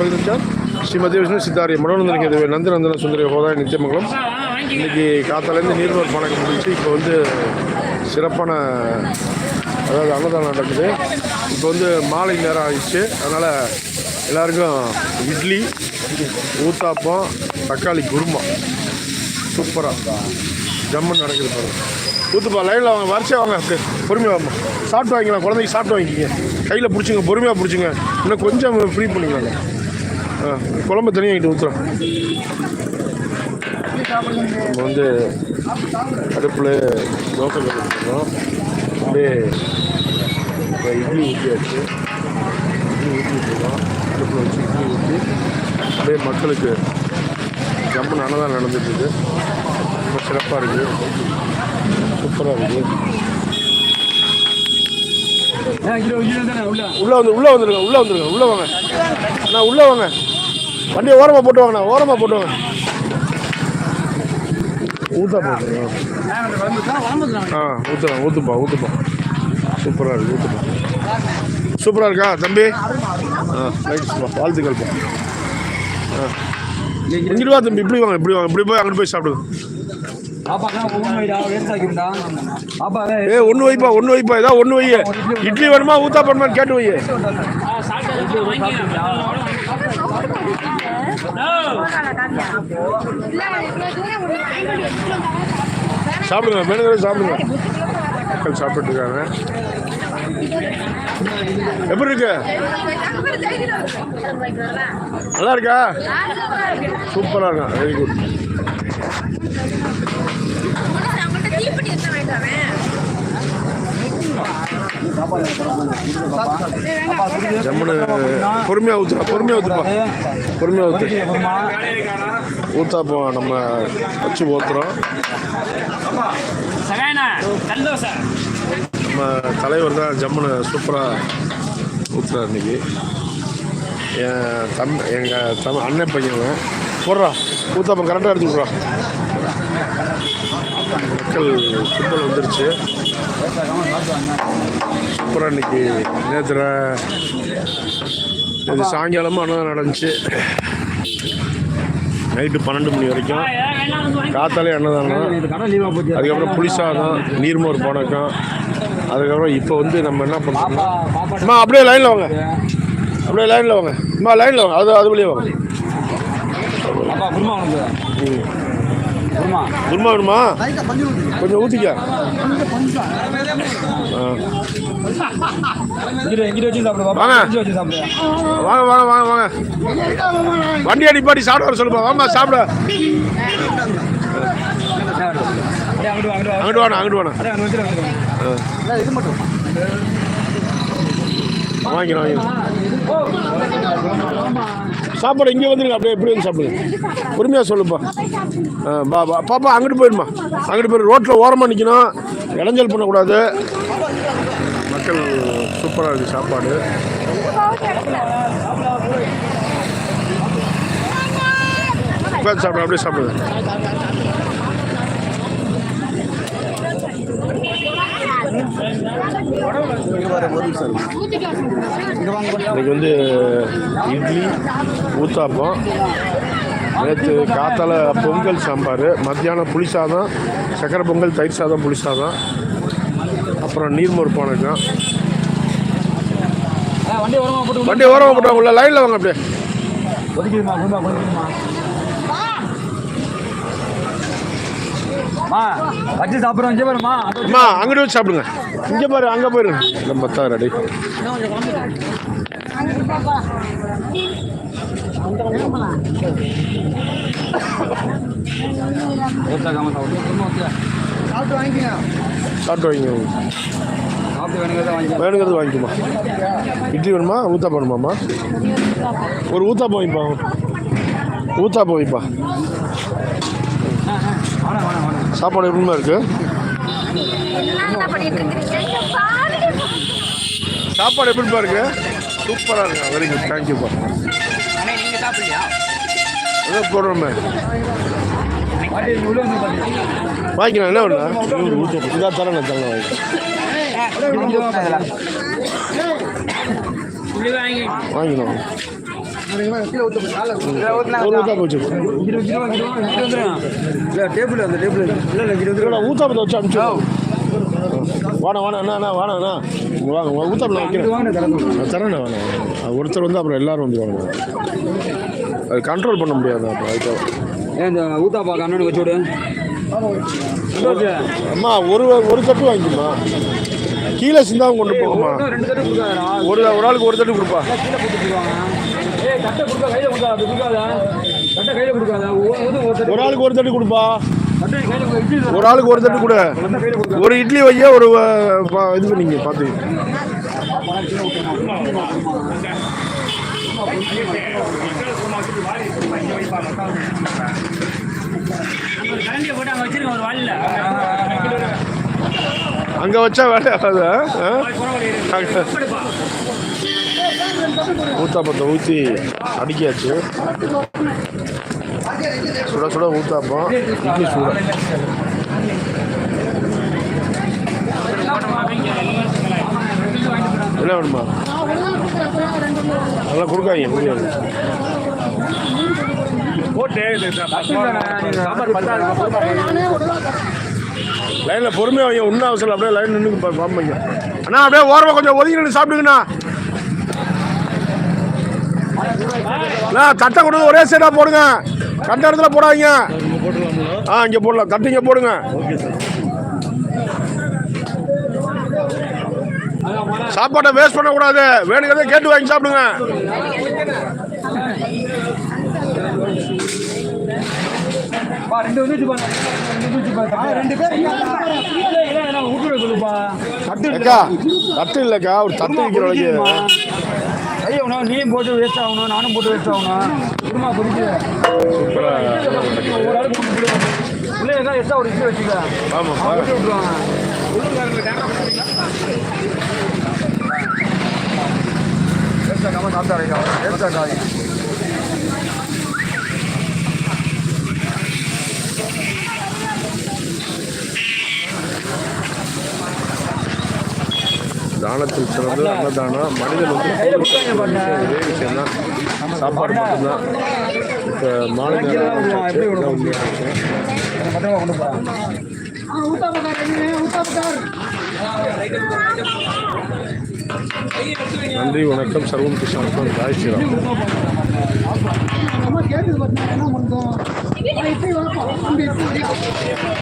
ஸ்ரீ ஸ்ரீமதி விஷ்ணு சித்தாரி மனோநந்தன கேதுவே நந்தநந்தன சுந்தரி ஹோதாய நித்தியமங்கலம். இன்னைக்கு காத்தாலேருந்து நீர்வர் பணக்கம் முடிச்சு இப்போ வந்து சிறப்பான அதாவது அன்னதானம் நடக்குது. இப்போ வந்து மாலை நேரம் ஆயிடுச்சு. அதனால் எல்லாருக்கும் இட்லி ஊத்தாப்பம் தக்காளி குருமா. சூப்பராக ஜம்மன் நடக்குது பாருங்க. ஊத்துப்பா லைனில் வாங்க. வரிசையாக வாங்க. பொறுமையாக வாங்க சாப்பிட்டு வாங்கிக்கலாம். குழந்தைக்கு சாப்பிட்டு வாங்கிக்கிங்க. கையில் பிடிச்சிங்க பொறுமையாக பிடிச்சிங்க. இன்னும் கொஞ்சம் ஃப்ரீ பண்ணிக்கலாங்க. குழம்பு தனியாக இங்கிட்டு ஊற்றுறோம் நம்ம வந்து அடுப்பில் தோசை கட்டிருக்கோம் அப்படியே இப்போ இட்லி ஊற்றியாச்சு இட்லி ஊற்றி விட்டுருக்கோம் அடுப்பில் வச்சு இட்லி ஊற்றி அப்படியே மக்களுக்கு ஜம்முன்னு நல்லதாக நடந்துட்டுருக்கு ரொம்ப சிறப்பாக இருக்குது. சூப்பராக இருக்குது. உள்ளே. வந்து உள்ளே வந்துருங்க உள்ளே வந்துருங்க உள்ளே வாங்க. அண்ணா உள்ளே வாங்க. வண்டியை ஓரமாக போட்டு வாங்கண்ணா ஓரமாக போட்டு வாங்க. ஊத்தா போட்டு ஆ ஊற்றுறேன் ஊற்றுப்பா ஊற்றுப்பா சூப்பராக இருக்கு ஊற்றுப்பா சூப்பராக இருக்கா தம்பி? ஆ ரைட்ஸ்ப்பா வாழ்த்துக்கள்ப்பா ஆ. இங்கிட்டு வா தம்பி? இப்படி வாங்க இப்படி வாங்க இப்படி போய் அங்கிட்டு போய் சாப்பிடுங்க ஏ ஒன்று வைப்பா ஒன்று வைப்பா ஏதோ ஒன்று வை இட்லி வேணுமா ஊத்தா பண்ணுமான்னு கேட்டு வை சாப்பிடுங்க வேணுங்கிறத சாப்பிடுங்க. மக்கள் சாப்பிட்டுருக்காங்க. எப்படி இருக்கு? நல்லா இருக்கா? சூப்பராக இருக்கா? வெரி குட் ஜம்முன்னு பொறுமையாக ஊற்றுப்பா பொறுமையாக ஊற்றுப்பா பொறுமையாக ஊற்று ஊத்தாப்பம் நம்ம வச்சு ஊற்றுறோம் நம்ம தலைவர் தான் ஜம்முன்னு சூப்பராக ஊற்றுறார் இன்றைக்கி என் தம் எங்கள் தம் அண்ணன் பையன் போடுறா ஊத்தாப்பம் கரெக்டாக எடுத்து விட்றா மக்கள் கும்பல் வந்துருச்சு. சூப்பராக இன்றைக்கி நேற்று இது சாயங்காலமும் அன்னதானம் நடந்துச்சு. நைட்டு பன்னெண்டு மணி வரைக்கும். காத்தாலே அன்னதானம் அதுக்கப்புறம் புளிசாதம் நீர்மோர் பானக்கம். அதுக்கப்புறம் இப்போ வந்து நம்ம என்ன பண்ணுறோம்னா அம்மா அப்படியே லைனில் வாங்க. அப்படியே லைனில் வாங்க. அம்மா லைனில் வாங்க. அது அது வழியே வாங்க. ம். குருமா. வேணுமா? கொஞ்சம் ஊற்றிக்க ஆ. வாங்க. வாங்க வாங்க வாங்க வாங்க. வண்டி அடிப்பாடி சாப்பிட வர சொல்லுப்பா. வாமா சாப்பிட. அங்கிட்டு வாண்ணா அங்கிட்டு வாண்ணா. வாங்கிக்கிறேன் வாங்கிக்கிறேன் சாப்பாடு இங்கே வந்துருங்க அப்படியே எப்படி வந்து சாப்பிடுங்க. பொறுமையாக சொல்லுப்பா. ஆ பா பா பாப்பா அங்கிட்டு போயிடுமா அங்கிட்டு போயிடு ரோட்டில் ஓரமாக நிற்கணும் இடைஞ்சல் பண்ணக்கூடாது. மக்கள் சூப்பராக இருக்குது சாப்பாடு. உட்காந்து சாப்பிடு அப்படியே சாப்பிடுங்க இன்னைக்கு வந்து இட்லி ஊத்தாப்பம் நேற்று காத்தால பொங்கல் சாம்பார் மத்தியானம் புளி சாதம் சக்கரை பொங்கல் தயிர் சாதம் புளி சாதம் அப்புறம் நீர்மோர் பானக்கம் வண்டி ஓரமாக போட்டு வண்டி ஓரமாக போட்டு உள்ள லைனில் வாங்க அப்படியே. வச்சு சாப்பிட்றோம் இங்கே பாருமா அம்மா அங்கிட்டு வச்சு சாப்பிடுங்க. இங்கே பாரு அங்கே போயிரு நம்ம தான் ரெடி ஊத்தாக்காம சாப்பிட்டு குடும்பம் வச்சு சாப்பிட்டு வாங்கிக்கங்க சாப்பிட்டு வாங்கிங்க சாப்பிட்டு வேணுங்கிறத வாங்கி வேணுங்கிறது வாங்கிக்குமா இட்லி வேணுமா? ஊத்தாப்பம் வேணுமாம்மா? ஒரு ஊத்தாப்பம் வைப்பா ஊத்தாப்பம் வைப்பா சாப்பாடு எப்படிமா இருக்கு? சாப்பாடு எப்படிப்பா இருக்கு? சூப்பராக இருக்கு. வெரி குட் தேங்க்யூப்பா ஏதோ போடுறோமே. வாங்கிக்கலாம் என்ன ஊற்ற இதாக தரேன் நான் தரேன் வாங்கி. வாங்கிக்கலாம் வச்சு டேபிள் அந்த டேபிள் இல்லை ஊத்தாப்பத்தை வச்சு அனுப்பிச்சு வாணா வாணா அண்ணா அண்ணா வாணா அண்ணா. வாங்க ஊத்தாப்பில் வைக்கிறேன். தரேண்ணே அது ஒருத்தர் வந்து அப்புறம் எல்லாரும் வந்துருவாங்க அது கண்ட்ரோல் பண்ண முடியாது அப்புறம் அதுக்காக ஏன் இந்த ஊத்தாப்பா கண்ணனு வச்சு விடு. அம்மா ஒரு ஒரு தட்டு வாங்கிக்குமா கீழே சிந்தாவும் கொண்டு போகுமா ரெண்டு தட்டு கொடுக்காதடா. ஒரு ஒரு ஆளுக்கு ஒரு தட்டு கொடுப்பா. கீழே போட்டு வச்சுருவாங்க ஏய் தட்டை கொடுக்க கையில் கொடுக்காத அப்படி கொடுக்காத? தட்டை கையில் கொடுக்காத? ஒரு ஆளுக்கு ஒரு தட்டு கொடுப்பா. ஒரு ஆளுக்கு ஒரு தட்டு கொடு. ஒரு இட்லி வைய ஒரு இது பண்ணிங்க பார்த்து கரண்டியை போட்டு அங்கே வச்சிருக்கேன் ஒரு வாளியில் அங்கே. வச்சா வேலை ஆகாது ஊத்தாப்பத்தை ஊற்றி அடிக்காச்சு. சுட சுட ஊத்தாப்பம் இட்லி சுட. என்ன வேணுமா? நல்லா கொடுக்காங்க முடியாது பத்தாது லைனில் பொறுமையாக வைங்க ஒன்றும் அவசரம் அப்படியே லைன் நின்று ஃபார்ம் வைங்க அண்ணா அப்படியே ஓரமாக கொஞ்சம் ஒதுங்கி நின்று சாப்பிடுங்கண்ணா. தட்டை கொண்டு வந்து ஒரே சைடாக போடுங்க. கண்ட இடத்துல போடாதீங்க. ஆ இங்கே போடலாம். தட்டு இங்கே போடுங்க. சாப்பாட்டை வேஸ்ட் பண்ணக்கூடாது. வேணுங்கிறத கேட்டு வாங்கி சாப்பிடுங்க. தட்டு இல்லைக்கா ஒரு தட்டு வைக்கிற ஐயோ நீயும் போட்டு வேஸ்ட் ஆகணும் நானும் போட்டு வேஸ்ட் ஆகணும். குடும்பம் குடிச்சு ஒரு ஆளுக்கு மூணு கிலோ எக்ஸ்ட்ரா ஒரு இட்லி வச்சுக்க. ஆமாம் விட்டுருவாங்க. வேஸ்ட்டாக காம சாப்பிட்டா வேஸ்ட்டாக காய் தானத்தில் சிறந்தது. அன்னதானம் மனிதன் வந்து ஒரே விஷயம். தான் சாப்பாடு மட்டும்தான். இப்போ போகிறாங்க நன்றி வணக்கம். சர்வம் கிருஷ்ணன் ஜாய் ஸ்ரீராம். நம்ம கேட்டது பார்த்தீங்கன்னா என்ன பண்ணுறோம்?